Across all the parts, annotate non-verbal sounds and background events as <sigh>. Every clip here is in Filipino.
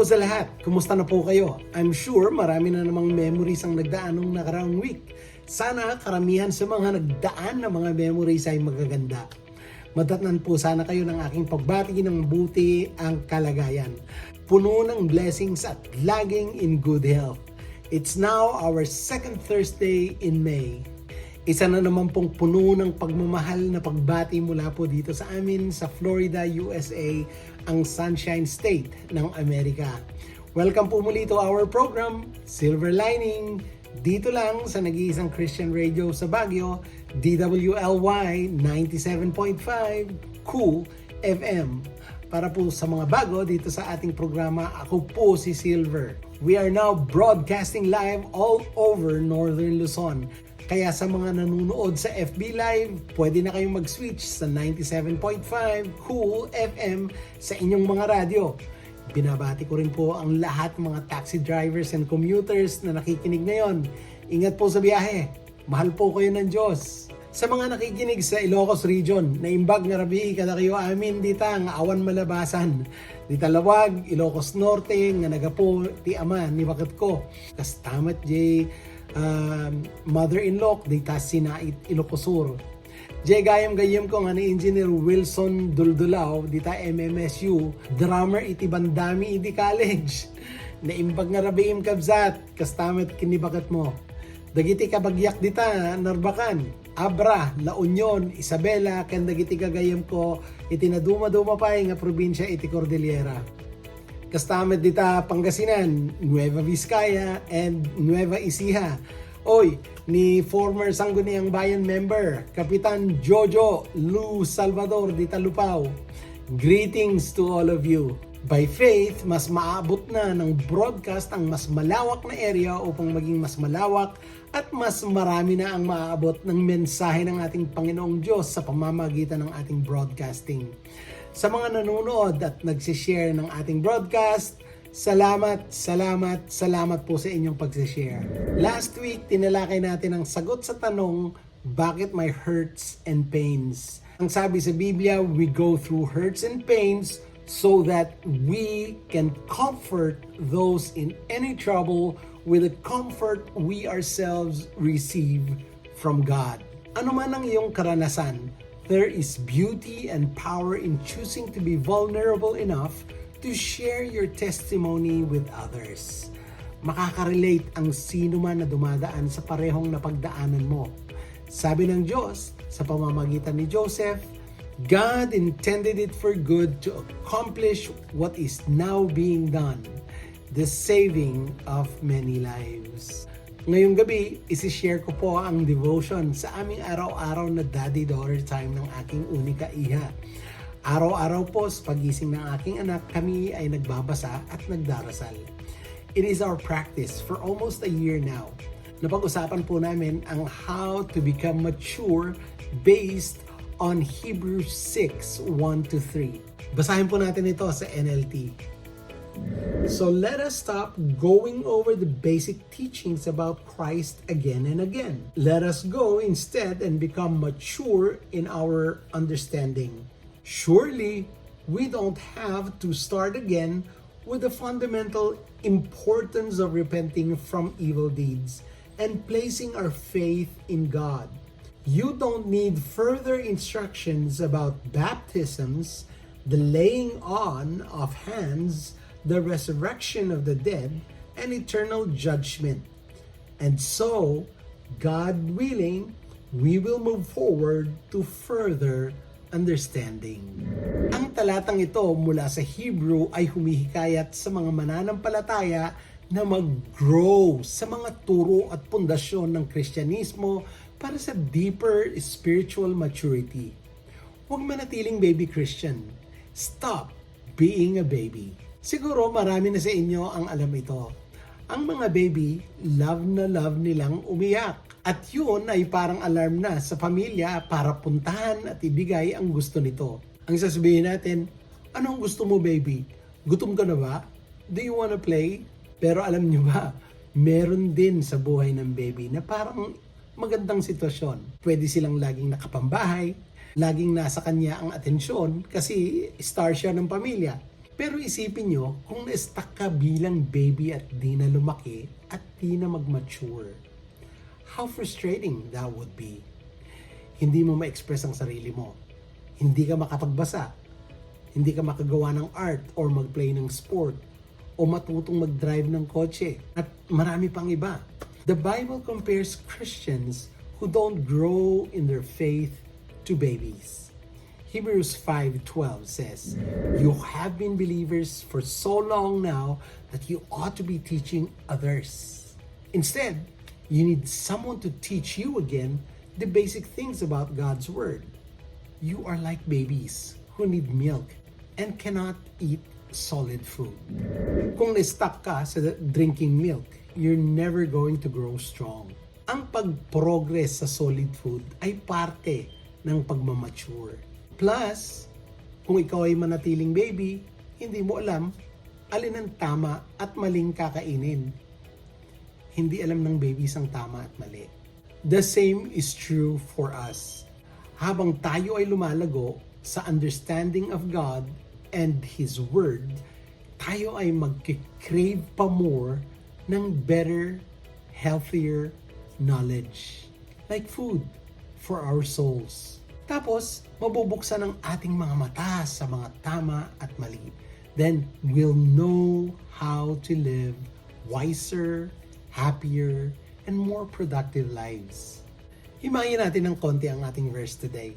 po sa lahat. Kumusta na po kayo? I'm sure marami na namang memories ang nagdaan nung nakaraang week. Sana karamihan sa mga nagdaan na mga memories ay magaganda. Madatnan po sana kayo ng aking pagbati ng buti ang kalagayan. Puno ng blessings at laging in good health. It's now our second Thursday in May. Isa na naman pong puno ng pagmamahal na pagbati mula po dito sa amin sa Florida, USA, ang Sunshine State ng Amerika. Welcome po muli to our program, Silver Lining, dito lang sa nag-iisang Christian radio sa Baguio, DWLY 97.5 Cool FM. Para po sa mga bago dito sa ating programa, ako po si Silver. We are now broadcasting live all over Northern Luzon. Kaya sa mga nanonood sa FB Live, pwede na kayong mag-switch sa 97.5 Cool FM sa inyong mga radyo. Binabati ko rin po ang lahat mga taxi drivers and commuters na nakikinig ngayon. Ingat po sa biyahe. Mahal po kayo ng Diyos. Sa mga nakikinig sa Ilocos Region, naimbag nga rabi kada kayo amin dita nga awan malabasan. Di Talawag, Ilocos Norte, nga nagapo ti ama ni bakit ko. Kastamat jay um, mother-in-law, di ta sinait Ilocos Sur. Jay gayam gayam ko nga ni Engineer Wilson Duldulao dita MMSU, drummer iti bandami iti college. <laughs> Naimbag nga rabi im kabzat, kastamet kinibakat mo. Dagiti kabagyak dita, narbakan. Abra, La Union, Isabela, kan dagiti kagayam ko, iti naduma-duma pa nga probinsya iti Cordillera. Kastamet dita Pangasinan, Nueva Vizcaya, and Nueva Ecija. Oy, ni former Sangguniang Bayan member, Kapitan Jojo Lu Salvador dita Lupao. Greetings to all of you. By faith, mas maabot na ng broadcast ang mas malawak na area upang maging mas malawak at mas marami na ang maaabot ng mensahe ng ating Panginoong Diyos sa pamamagitan ng ating broadcasting. Sa mga nanonood at nagsishare ng ating broadcast, salamat, salamat, salamat po sa inyong pagsishare. Last week, tinalakay natin ang sagot sa tanong, bakit may hurts and pains? Ang sabi sa Biblia, we go through hurts and pains so that we can comfort those in any trouble with the comfort we ourselves receive from God. Ano man ang iyong karanasan, there is beauty and power in choosing to be vulnerable enough to share your testimony with others. Makaka-relate ang sino man na dumadaan sa parehong napagdaanan mo. Sabi ng Diyos sa pamamagitan ni Joseph, God intended it for good to accomplish what is now being done, the saving of many lives. Ngayong gabi, isishare ko po ang devotion sa aming araw-araw na daddy-daughter time ng aking unika iha. Araw-araw po sa pagising ng aking anak, kami ay nagbabasa at nagdarasal. It is our practice for almost a year now. Napag-usapan po namin ang how to become mature based on Hebrews 6, 1 to 3. Basahin po natin ito sa NLT. So let us stop going over the basic teachings about Christ again and again. Let us go instead and become mature in our understanding. Surely, we don't have to start again with the fundamental importance of repenting from evil deeds and placing our faith in God. You don't need further instructions about baptisms, the laying on of hands, the resurrection of the dead, and eternal judgment. And so, God willing, we will move forward to further understanding. Ang talatang ito mula sa Hebrew ay humihikayat sa mga mananampalataya na mag-grow sa mga turo at pundasyon ng Kristyanismo para sa deeper spiritual maturity. Huwag manatiling baby Christian. Stop being a baby. Siguro marami na sa inyo ang alam ito. Ang mga baby, love na love nilang umiyak. At yun ay parang alarm na sa pamilya para puntahan at ibigay ang gusto nito. Ang sasabihin natin, anong gusto mo baby? Gutom ka na ba? Do you wanna play? Pero alam nyo ba, meron din sa buhay ng baby na parang magandang sitwasyon. Pwede silang laging nakapambahay, laging nasa kanya ang atensyon kasi star siya ng pamilya. Pero isipin nyo, kung na-stuck ka bilang baby at di na lumaki at di na mag-mature, how frustrating that would be. Hindi mo ma-express ang sarili mo. Hindi ka makapagbasa. Hindi ka makagawa ng art or mag-play ng sport o matutong mag-drive ng kotse at marami pang iba. The Bible compares Christians who don't grow in their faith to babies. Hebrews 5:12 says, "You have been believers for so long now that you ought to be teaching others." Instead, you need someone to teach you again the basic things about God's word. You are like babies who need milk and cannot eat solid food. Kung na-stuck ka sa drinking milk, you're never going to grow strong. Ang pag-progress sa solid food ay parte ng pagmamature. Plus, kung ikaw ay manatiling baby, hindi mo alam alin ang tama at maling kakainin. Hindi alam ng babies ang tama at mali. The same is true for us. Habang tayo ay lumalago sa understanding of God and His Word, tayo ay magkikrave pa more ng better, healthier knowledge. Like food for our souls. Tapos, mabubuksan ang ating mga mata sa mga tama at mali. Then, we'll know how to live wiser, happier, and more productive lives. Himayin natin ng konti ang ating verse today.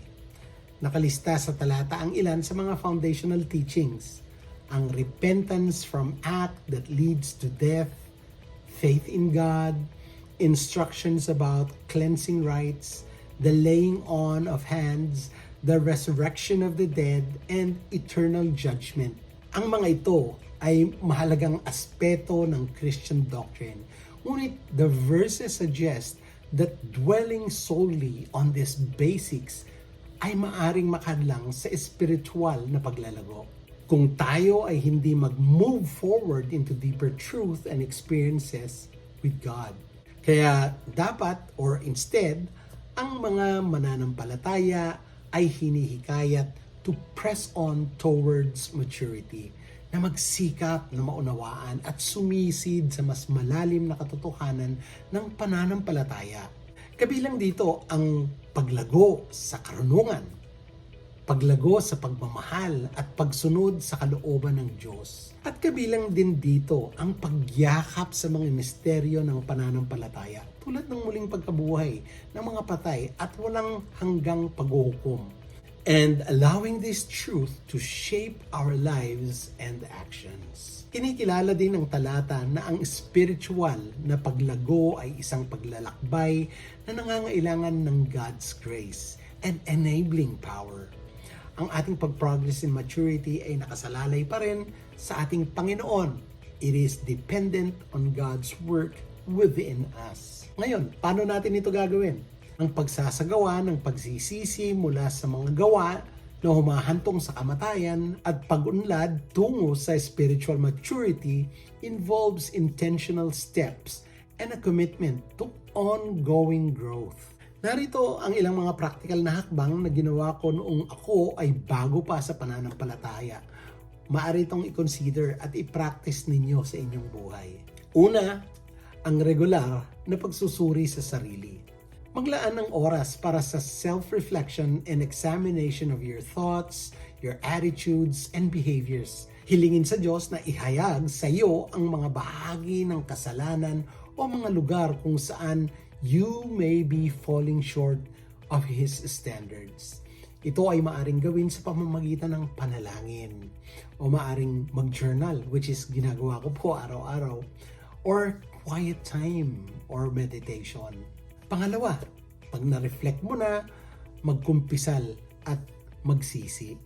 Nakalista sa talata ang ilan sa mga foundational teachings. Ang repentance from act that leads to death, faith in God, instructions about cleansing rites, the laying on of hands, the resurrection of the dead, and eternal judgment. Ang mga ito ay mahalagang aspeto ng Christian doctrine. Ngunit the verses suggest that dwelling solely on these basics ay maaring makadlang sa espiritual na paglalago. Kung tayo ay hindi mag-move forward into deeper truth and experiences with God. Kaya dapat or instead, ang mga mananampalataya ay hinihikayat to press on towards maturity na magsikap na maunawaan at sumisid sa mas malalim na katotohanan ng pananampalataya. Kabilang dito ang paglago sa karunungan, paglago sa pagmamahal at pagsunod sa kalooban ng Diyos. At kabilang din dito ang pagyakap sa mga misteryo ng pananampalataya tulad ng muling pagkabuhay ng mga patay at walang hanggang paghuhukom. And allowing this truth to shape our lives and actions. Kinikilala din ng talata na ang spiritual na paglago ay isang paglalakbay na nangangailangan ng God's grace and enabling power ang ating pag-progress in maturity ay nakasalalay pa rin sa ating Panginoon. It is dependent on God's work within us. Ngayon, paano natin ito gagawin? Ang pagsasagawa ng pagsisisi mula sa mga gawa na humahantong sa kamatayan at pag-unlad tungo sa spiritual maturity involves intentional steps and a commitment to ongoing growth. Narito ang ilang mga practical na hakbang na ginawa ko noong ako ay bago pa sa pananampalataya. Maaari itong i-consider at i-practice ninyo sa inyong buhay. Una, ang regular na pagsusuri sa sarili. Maglaan ng oras para sa self-reflection and examination of your thoughts, your attitudes, and behaviors. Hilingin sa Diyos na ihayag sa iyo ang mga bahagi ng kasalanan o mga lugar kung saan you may be falling short of His standards. Ito ay maaring gawin sa pamamagitan ng panalangin o maaring mag-journal which is ginagawa ko po araw-araw or quiet time or meditation. Pangalawa, pag na-reflect mo na, magkumpisal at magsisi.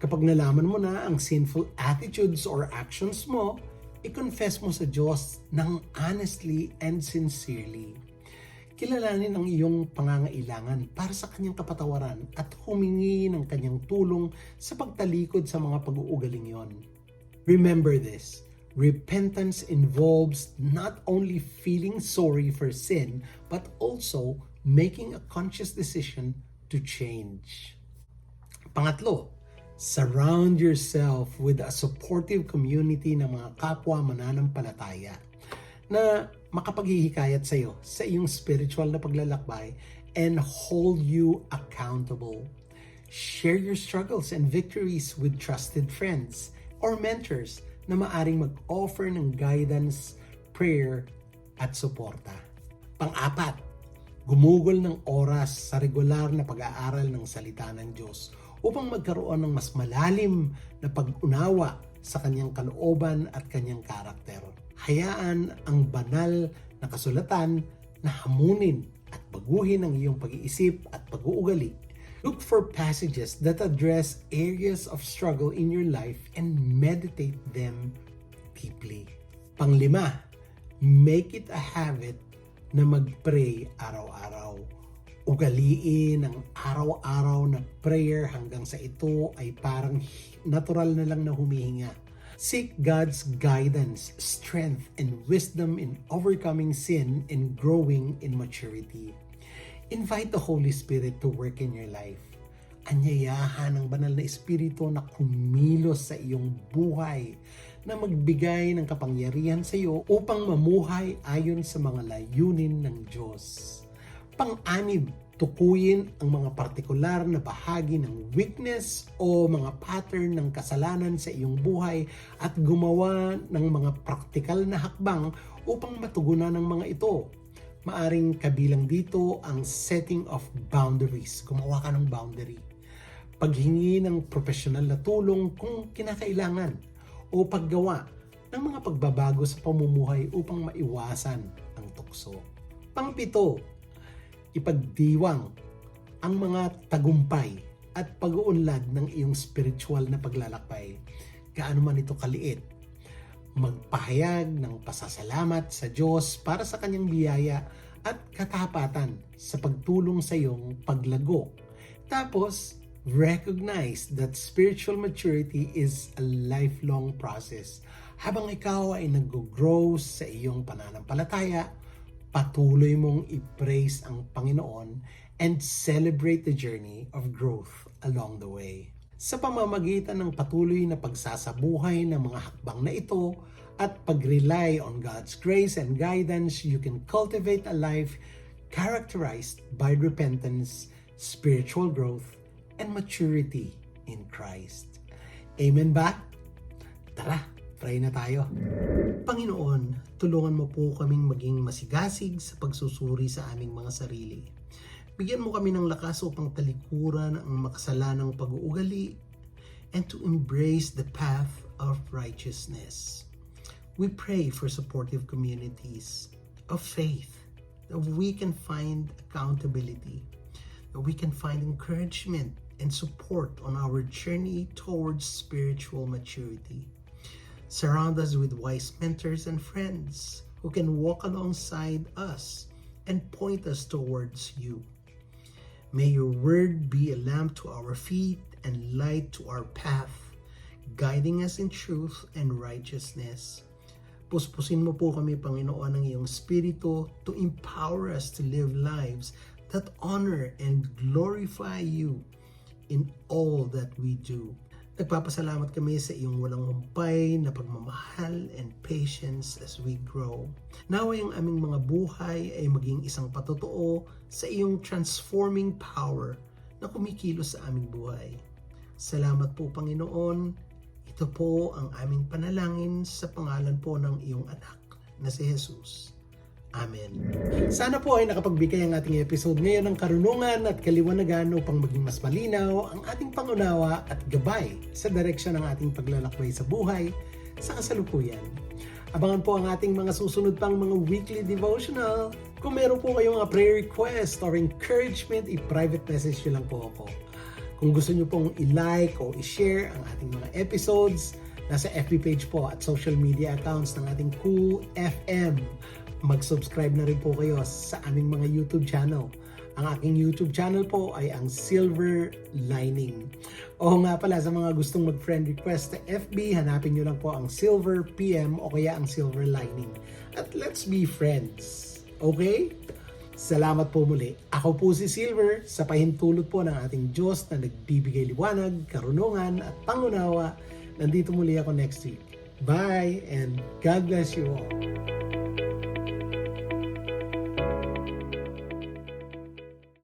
Kapag nalaman mo na ang sinful attitudes or actions mo, i-confess mo sa Diyos ng honestly and sincerely kilalanin ang iyong pangangailangan para sa kanyang kapatawaran at humingi ng kanyang tulong sa pagtalikod sa mga pag-uugaling yon. Remember this, repentance involves not only feeling sorry for sin, but also making a conscious decision to change. Pangatlo, Surround yourself with a supportive community ng mga kapwa mananampalataya na makapaghihikayat sa iyo sa iyong spiritual na paglalakbay and hold you accountable. Share your struggles and victories with trusted friends or mentors na maaring mag-offer ng guidance, prayer, at suporta. Pang-apat, gumugol ng oras sa regular na pag-aaral ng salita ng Diyos upang magkaroon ng mas malalim na pag-unawa sa kanyang kalooban at kanyang karakter. Hayaan ang banal na kasulatan na hamunin at baguhin ang iyong pag-iisip at pag-uugali. Look for passages that address areas of struggle in your life and meditate them deeply. Panglima, make it a habit na mag-pray araw-araw. Ugaliin ang araw-araw na prayer hanggang sa ito ay parang natural na lang na humihinga. Seek God's guidance, strength, and wisdom in overcoming sin and growing in maturity. Invite the Holy Spirit to work in your life. Anyayahan ng banal na Espiritu na kumilos sa iyong buhay na magbigay ng kapangyarihan sa iyo upang mamuhay ayon sa mga layunin ng Diyos. Pang-anim, tukuyin ang mga partikular na bahagi ng weakness o mga pattern ng kasalanan sa iyong buhay at gumawa ng mga praktikal na hakbang upang matugunan ang mga ito. Maaring kabilang dito ang setting of boundaries. Gumawa ka ng boundary. Paghingi ng profesional na tulong kung kinakailangan o paggawa ng mga pagbabago sa pamumuhay upang maiwasan ang tukso. Pangpito, ipagdiwang ang mga tagumpay at pag-uunlad ng iyong spiritual na paglalakbay. Gaano man ito kaliit. Magpahayag ng pasasalamat sa Diyos para sa kanyang biyaya at katapatan sa pagtulong sa iyong paglago. Tapos, recognize that spiritual maturity is a lifelong process. Habang ikaw ay nag-grow sa iyong pananampalataya, patuloy mong i-praise ang Panginoon and celebrate the journey of growth along the way. Sa pamamagitan ng patuloy na pagsasabuhay ng mga hakbang na ito at pag-rely on God's grace and guidance, you can cultivate a life characterized by repentance, spiritual growth, and maturity in Christ. Amen ba? Tara, pray na tayo. Panginoon, tulungan mo po kaming maging masigasig sa pagsusuri sa aming mga sarili. Bigyan mo kami ng lakas upang talikuran ang makasalanang pag-uugali and to embrace the path of righteousness. We pray for supportive communities of faith that we can find accountability, that we can find encouragement and support on our journey towards spiritual maturity. Surround us with wise mentors and friends who can walk alongside us and point us towards you. May your word be a lamp to our feet and light to our path, guiding us in truth and righteousness. Puspusin mo po kami, Panginoon, ng iyong Espiritu to empower us to live lives that honor and glorify you in all that we do. Nagpapasalamat kami sa iyong walang humpay na pagmamahal and patience as we grow. Naway ang aming mga buhay ay maging isang patotoo sa iyong transforming power na kumikilos sa aming buhay. Salamat po Panginoon. Ito po ang aming panalangin sa pangalan po ng iyong anak na si Jesus. Amen. Sana po ay nakapagbigay ang ating episode ngayon ng karunungan at kaliwanagan upang maging mas malinaw ang ating pangunawa at gabay sa direksyon ng ating paglalakbay sa buhay sa kasalukuyan. Abangan po ang ating mga susunod pang mga weekly devotional. Kung meron po kayong mga prayer request or encouragement, i-private message nyo lang po ako. Kung gusto nyo pong i-like o i-share ang ating mga episodes, nasa FB page po at social media accounts ng ating Cool FM. Mag-subscribe na rin po kayo sa aming mga YouTube channel. Ang aking YouTube channel po ay ang Silver Lining. O nga pala, sa mga gustong mag-friend request sa FB, hanapin nyo lang po ang Silver PM o kaya ang Silver Lining. At let's be friends. Okay? Salamat po muli. Ako po si Silver sa pahintulot po ng ating Diyos na nagbibigay liwanag, karunungan at pangunawa. Nandito muli ako next week. Bye and God bless you all.